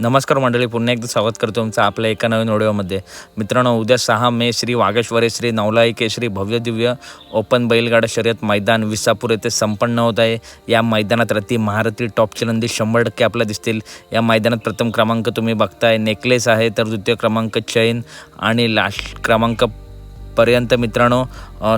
नमस्कार मंडळी पुन्हा एकदा स्वागत करतो तुमचं आपल्या एका नवीन व्हिडिओमध्ये. मित्रांनो उद्या सहा मे श्री वागेश्वरी श्री नवलाई श्री भव्य दिव्य ओपन बैलगाडा शर्यत मैदान विसापूर येथे संपन्न होत आहे. या मैदानात रती महारथी टॉप नंदी शंभर टक्के आपल्याला दिसतील. या मैदानात प्रथम क्रमांक तुम्ही बघताय नेकलेस आहे तर द्वितीय क्रमांक चैन आणि लास्ट क्रमांक पर्यंत मित्रांनो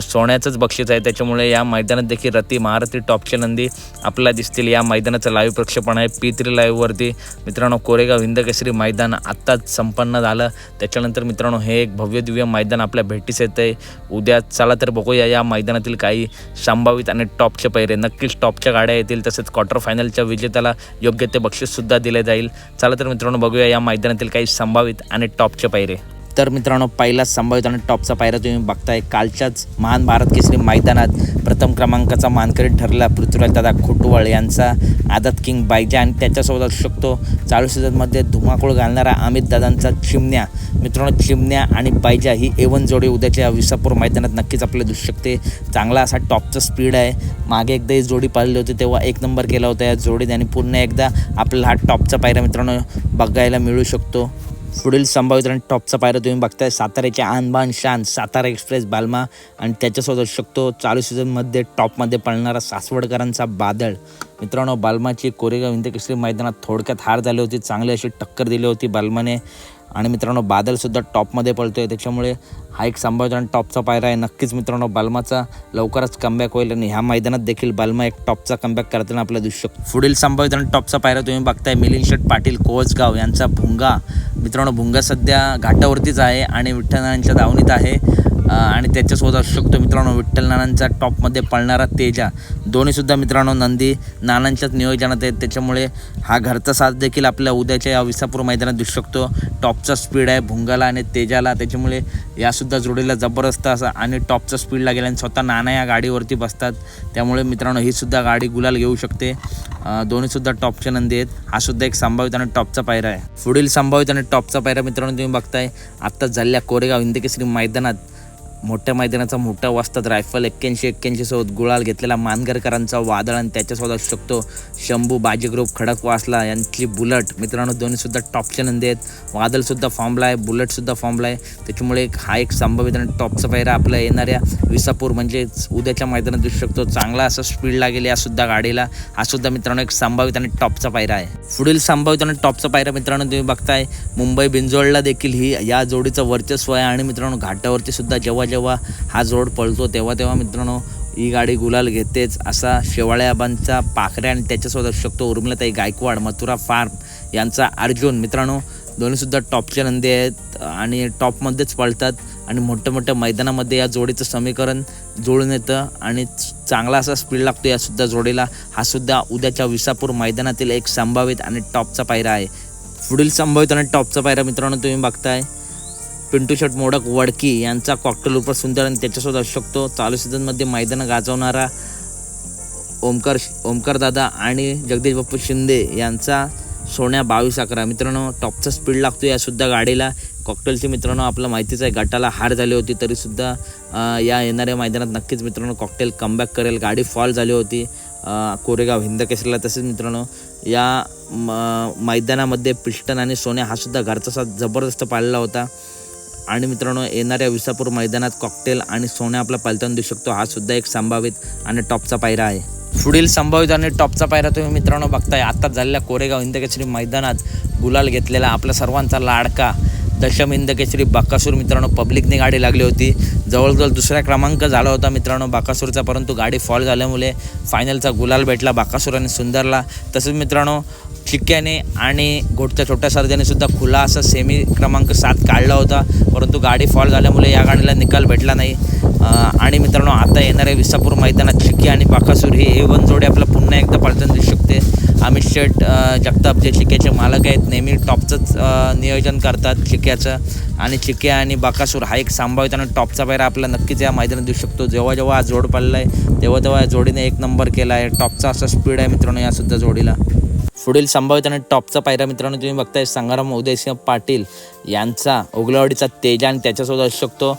सोन्याचंच बक्षीस आहे. त्याच्यामुळे या मैदानात देखील रती महारथी टॉपच्या नंदी आपल्याला दिसतील. या मैदानाचं लाईव्ह प्रक्षेपण आहे. पी थ्री लाईव्हवरती मित्रांनो कोरेगाव हिंदकेसरी मैदान आत्ताच संपन्न झालं. त्याच्यानंतर मित्रांनो हे एक भव्य दिव्य मैदान आपल्या भेटीस येतं आहे उद्या चला तर बघूया या मैदानातील काही संभावित आणि टॉपचे पैरे. नक्कीच टॉपच्या गाड्या येतील तसेच क्वार्टर फायनलच्या विजेत्याला योग्य ते बक्षीससुद्धा दिले जाईल. चला तर मित्रांनो बघूया या मैदानातील काही संभावित आणि टॉपचे पैरे. तर मित्रांनो पहिलाच संभावित आणि टॉपचा पायरा तुम्ही बघताय कालच्याच महान भारत केसरी मैदानात प्रथम क्रमांकाचा मानकरी ठरला पृथ्वीराज दादा खोटुवाळ यांचा. आदत किंग बायजा आणि त्याच्यासोबत असू शकतो चालू सीझनमध्ये धुमाकूळ घालणारा अमित दादांचा चिमण्या. मित्रांनो चिमण्या आणि बायजा ही एवन जोडी उद्याच्या विसापूर मैदानात नक्कीच आपल्याला दिसू शकते. चांगला असा टॉपचा स्पीड आहे. मागे एकदा ही जोडी पाहिली होती तेव्हा एक नंबर केला होता या जोडीने आणि पुन्हा एकदा आपल्याला हा टॉपचा पायरा मित्रांनो बघायला मिळू शकतो. पुढील संभावित आणि टॉपचा पायरा तुम्ही बघताय. साताऱ्याच्या आणबान शान सातारा एक्सप्रेस बालमा आणि त्याच्यासोबत असू शकतो चालू सीझनमध्ये टॉपमध्ये पळणारा सासवडकरांचा बादळ मित्रांनो बालमाची कोरेगाव हिंदकेसरी मैदानात थोडक्यात हार झाली होती चांगली अशी टक्कर दिली होती बालमाने. आणि मित्रांनो बादलसुद्धा टॉपमध्ये पळतोय. त्याच्यामुळे हा एक संभाव्य टॉपचा पायरा आहे. नक्कीच मित्रांनो बालमाचा लवकरच कमबॅक होईल आणि ह्या मैदानात देखील बालमा एक टॉपचा कमबॅक करताना आपल्याला दिसू शकतो. पुढील संभाव्य टॉपचा पायरा तुम्ही बघताय. मिलिंद शेट पाटील कोचगाव यांचा भुंगा. मित्रांनो भुंगा सध्या घाटावरतीच आहे आणि विठ्ठलांच्या दावणीत आहे. आणि त्याच्यासोबत असू शकतो मित्रांनो विठ्ठल नानांचा टॉपमध्ये पळणारा तेजा. दोन्हीसुद्धा मित्रांनो नंदी नानांच्याच नियोजनात आहेत. त्याच्यामुळे हा घरचा साथ देखील आपल्या उद्याच्या या विसापूर मैदानात दिसू शकतो. टॉपचा स्पीड आहे भुंगाला आणि तेजाला. त्याच्यामुळे यासुद्धा जोडीला जबरदस्त असा आणि टॉपचा स्पीडला गेला आणि स्वतः नाना या गाडीवरती बसतात. त्यामुळे मित्रांनो ही सुद्धा गाडी गुलाल घेऊ शकते. दोन्हीसुद्धा टॉपचे नंदी आहेत. हा सुद्धा एक संभावित आणि टॉपचा पायरा आहे. पुढील संभावित आणि टॉपचा पायरा मित्रांनो तुम्ही बघताय. आत्ताच झालेल्या कोरेगाव हिंदकेसरी मैदानात मोठ्या मैदानाचा मोठा वाजतात रायफल एक्क्याऐंशी एक्क्याऐंशी सोबत गुळाल घेतलेला मानगरकरांचा वादळ आणि त्याच्यासोबत असू शकतो. शंभू बाजी ग्रुप खडक वासला यांची बुलट. मित्रांनो दोन्हीसुद्धा टॉपचे नंदी आहेत वादळसुद्धा फॉर्मला आहे बुलटसुद्धा फॉर्मला आहे. त्याच्यामुळे एक हा एक संभावित आणि टॉपचा पायरा आपल्या येणाऱ्या विसापूर म्हणजेच उद्याच्या मैदानात दिसू शकतो. चांगला असा स्पीड लागेल या सुद्धा गाडीला. हा सुद्धा मित्रांनो एक संभावित आणि टॉपचा पायरा आहे. पुढील संभावित आणि टॉपचा पायरा मित्रांनो तुम्ही बघताय. मुंबई बिंजोळला देखील ही या जोडीचं वर्चस्व आहे आणि मित्रांनो घाटावरती सुद्धा जेव्हा जेव्हा हा जोड पळतो तेव्हा तेव्हा मित्रांनो ही गाडी गुलाल घेतेच असा शेवाळ्याबांचा पाखरे आणि त्याच्यासोबत असू शकतो उर्मिलाताई गायकवाड मथुरा फार्म यांचा अर्जुन. मित्रांनो दोन्हीसुद्धा टॉपचे नंदी आहेत आणि टॉपमध्येच पळतात आणि मोठ्या मोठ्या मैदानामध्ये या जोडीचं समीकरण जुळून येतं आणि चांगला असा स्पीड लागतो यासुद्धा जोडीला. हा सुद्धा उद्याच्या विसापूर मैदानातील एक संभावित आणि टॉपचा पायरा आहे. पुढील संभावित आणि टॉपचा पायरा मित्रांनो तुम्ही बघताय. पिंटू शर्ट मोडक वडकी यांचा कॉकटेल रूपात सुंदर आणि त्याच्यासोबत असू शकतो. चालू सीझनमध्ये मैदानं गाजवणारा ओमकार ओमकार दादा आणि जगदीश बाप्पू शिंदे यांचा सोन्या बावीस अकरा. मित्रांनो टॉपचा स्पीड लागतो या सुद्धा गाडीला कॉकटेलची मित्रांनो आपलं माहितीच आहे गटाला हार झाली होती तरीसुद्धा या येणाऱ्या मैदानात नक्कीच मित्रांनो कॉकटेल कमबॅक करेल. गाडी फॉल झाली होती कोरेगाव हिंद केसरीला तसेच मित्रांनो या म- मैदानामध्ये पिस्टन आणि सोन्या हा सुद्धा घरचा साथ जबरदस्त पाळला होता. आणि मित्रांनो येणाऱ्या विसापूर मैदानात कॉकटेल आणि सोन्या आपला पलतन देऊ शकतो. हा सुद्धा एक संभावित आणि टॉपचा पायरा आहे. पुढील संभावित आणि टॉपचा पायरा तुम्ही मित्रांनो बघताय. आत्ताच झालेल्या कोरेगाव हिंदकेसरी मैदानात गुलाल घेतलेला आपल्या सर्वांचा लाडका दशम केसरी बाकासूर मित्रांनो पब्लिकने गाडी लागली होती. जवळजवळ दुसरा क्रमांक झाला होता मित्रांनो बाकासूरचा परंतु गाडी फॉल झाल्यामुळे फायनलचा गुलाल भेटला बाकासूर आणि सुंदरला. तसेच मित्रांनो चिक्क्याने आणि घोटच्या छोट्या सर्जाने सुद्धा खुला असा सेमी क्रमांक सात काढला होता. परंतु गाडी फॉल झाल्यामुळे या गाडीला निकाल भेटला नाही. आणि मित्रांनो आता येणाऱ्या विसापूर मैदानात चिक्की आणि बाकासूर ही ए वन जोडी आपला पुन्हा एकदा आम्ही दिसू अमित शेठ जगताप जे चिक्याचे मालक आहेत नेहमी टॉपचंच नियोजन करतात चिक्याचं आणि चिक्या आणि बाकासूर हा एक संभावित आणि टॉपचा पायरा आपला नक्कीच या मैदानात दिसू शकतो. जेव्हा जेव्हा हा जोड पडला आहे तेव्हा तेव्हा या जोडीने एक नंबर केला आहे. टॉपचा असा स्पीड आहे मित्रांनो यासुद्धा जोडीला. पुढील संभावित आणि टॉपचा पायरा मित्रांनो तुम्ही बघताय संग्राम उदयसिंह पाटील यांचा ओगलवाडीचा तेजा आणि त्याच्यासोबत असू शकतो.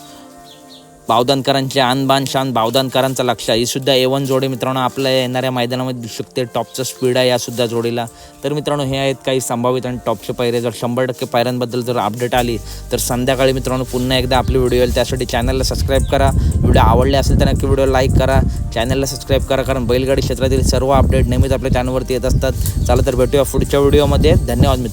बावदानकरांचे आणबान शान बावदानकरांचा लक्ष. ही सुद्धा ए वन जोडी मित्रांनो आपल्या येणाऱ्या मैदानामध्ये दिसू शकते. टॉपचं स्पीड आहे या सुद्धा जोडीला. तर मित्रांनो हे आहेत काही संभावित आणि टॉपचे पायरे. जर शंभर टक्के पायऱ्यांबद्दल जर अपडेट आली तर संध्याकाळी मित्रांनो पुन्हा एकदा आपली व्हिडिओ येईल. त्यासाठी चॅनलला सबस्क्राईब करा. व्हिडिओ आवडले असेल तर नक्की व्हिडिओ लाईक करा. चॅनलला सबस्क्राईब करा कारण बैलगाडी क्षेत्रातील सर्व अपडेट नेहमीच आपल्या चॅनलवरती येत असतात. चला तर भेटूया पुढच्या व्हिडिओमध्ये धन्यवाद मित्र